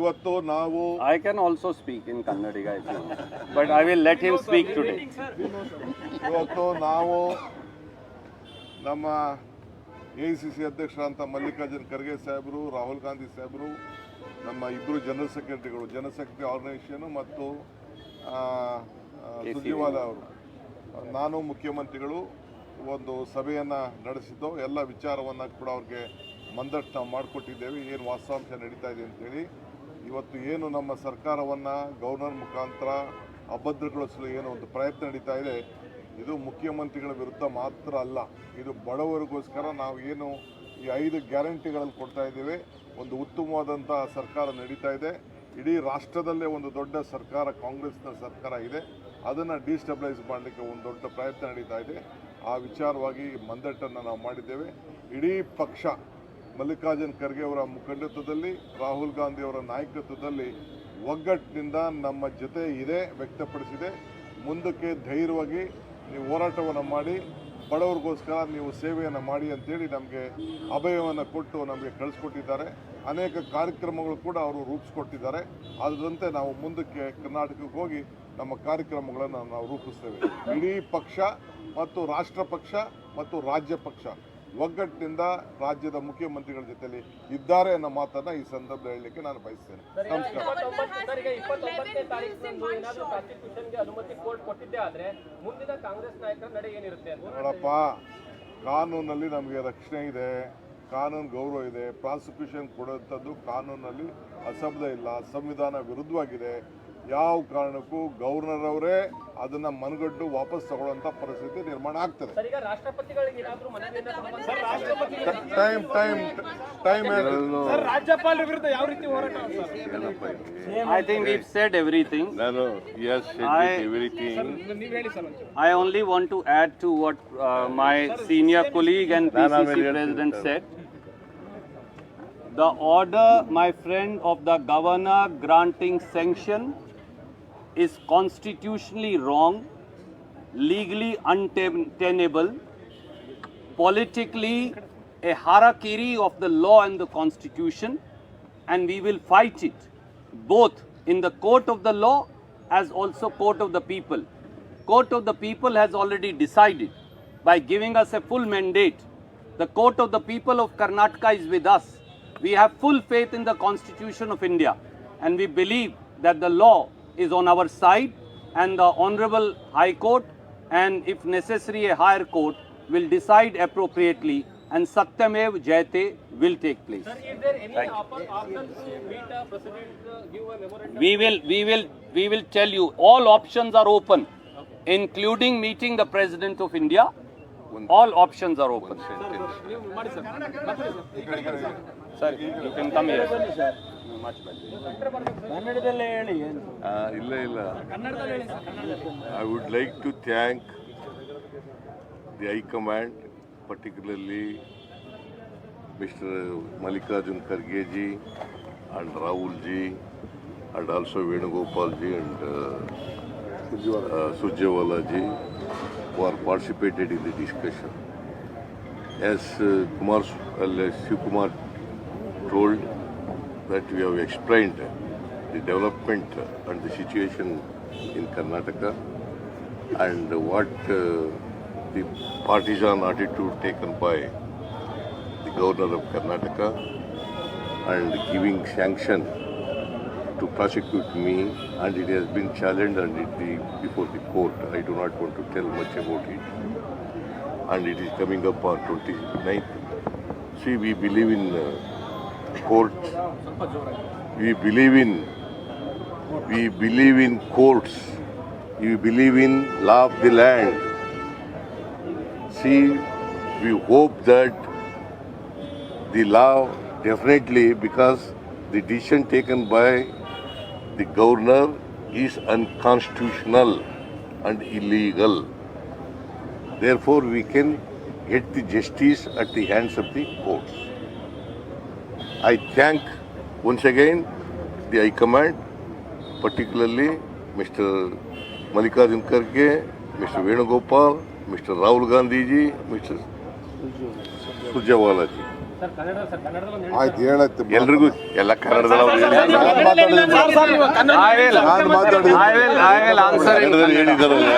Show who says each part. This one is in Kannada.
Speaker 1: ಇವತ್ತು ನಾವು
Speaker 2: I can also speak in Kannadiga but I will let him speak let him speak today.
Speaker 1: ಇವತ್ತು ನಾವು ನಮ್ಮ ಎ ಸಿ ಸಿ ಅಧ್ಯಕ್ಷರಂತ ಮಲ್ಲಿಕಾರ್ಜುನ್ ಖರ್ಗೆ ಸಾಹೇಬರು ರಾಹುಲ್ ಗಾಂಧಿ ಸಾಹೇಬರು ನಮ್ಮ ಇಬ್ಬರು ಜನರಲ್ ಸೆಕ್ರೆಟರಿಗಳು ಜನಶಕ್ತಿ ಆರ್ಗನೈಸೇಷನ್ ಮತ್ತು ಸುಜೀವಾಲ ಅವರು. ನಾನು ಮುಖ್ಯಮಂತ್ರಿಗಳು ಒಂದು ಸಭೆಯನ್ನು ನಡೆಸಿದ್ದು ಎಲ್ಲ ವಿಚಾರವನ್ನು ಕೂಡ ಅವ್ರಿಗೆ ಮಂದಟ್ಟು ನಾವು ಮಾಡಿಕೊಟ್ಟಿದ್ದೇವೆ. ಏನು ವಾಸ್ತವಾಂಶ ನಡೀತಾ ಇದೆ ಅಂತೇಳಿ. ಇವತ್ತು ಏನು ನಮ್ಮ ಸರ್ಕಾರವನ್ನು ಗವರ್ನರ್ ಮುಖಾಂತರ ಅಭದ್ರಗೊಳಿಸಲು ಏನು ಒಂದು ಪ್ರಯತ್ನ ನಡೀತಾ ಇದೆ, ಇದು ಮುಖ್ಯಮಂತ್ರಿಗಳ ವಿರುದ್ಧ ಮಾತ್ರ ಅಲ್ಲ, ಇದು ಬಡವರಿಗೋಸ್ಕರ ನಾವು ಏನು ಈ ಐದು ಗ್ಯಾರಂಟಿಗಳಲ್ಲಿ ಕೊಡ್ತಾ ಇದ್ದೇವೆ, ಒಂದು ಉತ್ತಮವಾದಂಥ ಸರ್ಕಾರ ನಡೀತಾ ಇದೆ. ಇಡೀ ರಾಷ್ಟ್ರದಲ್ಲೇ ಒಂದು ದೊಡ್ಡ ಸರ್ಕಾರ, ಕಾಂಗ್ರೆಸ್ನ ಸರ್ಕಾರ ಇದೆ. ಅದನ್ನು ಡಿಸ್ಟಬಿಲೈಸ್ ಮಾಡಲಿಕ್ಕೆ ಒಂದು ದೊಡ್ಡ ಪ್ರಯತ್ನ ನಡೀತಾ ಇದೆ. ಆ ವಿಚಾರವಾಗಿ ಮಂದಟ್ಟನ್ನು ನಾವು ಮಾಡಿದ್ದೇವೆ. ಇಡೀ ಪಕ್ಷ ಮಲ್ಲಿಕಾರ್ಜುನ್ ಖರ್ಗೆ ಅವರ ಮುಖಂಡತ್ವದಲ್ಲಿ, ರಾಹುಲ್ ಗಾಂಧಿ ಅವರ ನಾಯಕತ್ವದಲ್ಲಿ ಒಗ್ಗಟ್ಟಿನಿಂದ ನಮ್ಮ ಜೊತೆ ಇದೆ, ವ್ಯಕ್ತಪಡಿಸಿದೆ. ಮುಂದಕ್ಕೆ ಧೈರ್ಯವಾಗಿ ನೀವು ಹೋರಾಟವನ್ನು ಮಾಡಿ, ಬಡವರಿಗೋಸ್ಕರ ನೀವು ಸೇವೆಯನ್ನು ಮಾಡಿ ಅಂತೇಳಿ ನಮಗೆ ಅಭಯವನ್ನು ಕೊಟ್ಟು ನಮಗೆ ಕಳಿಸ್ಕೊಟ್ಟಿದ್ದಾರೆ. ಅನೇಕ ಕಾರ್ಯಕ್ರಮಗಳು ಕೂಡ ಅವರು ರೂಪಿಸ್ಕೊಟ್ಟಿದ್ದಾರೆ. ಅದರಂತೆ ನಾವು ಮುಂದಕ್ಕೆ ಕರ್ನಾಟಕಕ್ಕೆ ಹೋಗಿ ನಮ್ಮ ಕಾರ್ಯಕ್ರಮಗಳನ್ನು ನಾವು ರೂಪಿಸ್ತೇವೆ. ಇಡೀ ಪಕ್ಷ ಮತ್ತು ರಾಷ್ಟ್ರ ಪಕ್ಷ ಮತ್ತು ರಾಜ್ಯ ಪಕ್ಷ. ಒಗ್ಗಟ್ಟಿನಿಂದ ರಾಜ್ಯದ ಮುಖ್ಯಮಂತ್ರಿಗಳ ಜೊತೆಯಲ್ಲಿ ಇದ್ದಾರೆ ಅನ್ನೋ ಮಾತನ್ನ ಈ ಸಂದರ್ಭದಲ್ಲಿ ಹೇಳಲಿಕ್ಕೆ ನಾನು ಬಯಸ್ತೇನೆ. ನಮಸ್ಕಾರ. ನೋಡಪ್ಪ ಕಾನೂನಲ್ಲಿ ನಮಗೆ ರಕ್ಷಣೆ ಇದೆ ಕಾನೂನು ಗೌರವ ಇದೆ ಪ್ರಾಸಿಕ್ಯೂಷನ್ ಕೊಡುವಂಥದ್ದು ಕಾನೂನಲ್ಲಿ ಅಸಬ್ಧ ಇಲ್ಲ ಸಂವಿಧಾನ ವಿರುದ್ಧವಾಗಿದೆ. ಯಾವ ಕಾರಣಕ್ಕೂ ಗವರ್ನರ್ ಅವರೇ ಅದನ್ನ ಮನಗಂಡು ವಾಪಸ್ ತಗೊಳ್ಳುವಂತ ಪರಿಸ್ಥಿತಿ ನಿರ್ಮಾಣ ಆಗ್ತದೆ.
Speaker 2: I
Speaker 3: think we
Speaker 2: said
Speaker 3: everything
Speaker 2: everything I only want to add
Speaker 3: to what
Speaker 2: my
Speaker 3: senior
Speaker 2: colleague
Speaker 3: and
Speaker 2: set the order my friend of the governor granting sanction is constitutionally wrong, legally untenable, politically a harakiri of the law and the constitution, and we will fight it both in the court of the law as also court of the people. Court of the people has already decided by giving us a full mandate. The court of the people of Karnataka is with us. We have full faith in the constitution of India and we believe that the law is on our side and the Honorable High Court and if necessary a higher court will decide appropriately and Satyamev Jayate will take place.
Speaker 4: Sir, is there any option to meet a president, uh, give a memorandum?
Speaker 2: We will, we will, we will tell you all options are open, okay. including meeting the president of India. All options are open. Sir, you can come here. Much better.
Speaker 3: ಇಲ್ಲ ಇಲ್ಲ
Speaker 5: ಕನ್ನಡದಲ್ಲಿ ಹೇಳಿ ಸರ್ ಕನ್ನಡದಲ್ಲಿ
Speaker 3: I would like to thank the high command particularly mister Mallikarjun Kharge ji and Rahul ji and also Venugopal ji and Surjewala ji who are participated in the discussion. S uh, Kumar, uh, Shiv Kumar told that we have explained the development and the situation in Karnataka and what uh, the partisan attitude taken by the governor of Karnataka and giving sanction to prosecute me and it has been challenged and it the, before the court. I do not want to tell much about it. And it is coming up on 29th. See, we believe in uh, courts. We believe in we believe in courts. We believe in law of the land. See, we hope that the law definitely because the decision taken by the governor is unconstitutional and illegal. Therefore, we can get the justice at the hands of the courts. I thank once again the High Command, particularly Mr. Mallikarjun Kharge, Mr. Venugopal, Mr. Rahul Gandhi ji, Mr. Surjewala ji.
Speaker 1: ಆಯ್ತು ಹೇಳತ್ತೆ
Speaker 4: ಎಲ್ರಿಗೂ ಎಲ್ಲ ಕನ್ನಡದಲ್ಲಿ ಹೇಳಿದಾರಲ್ಲ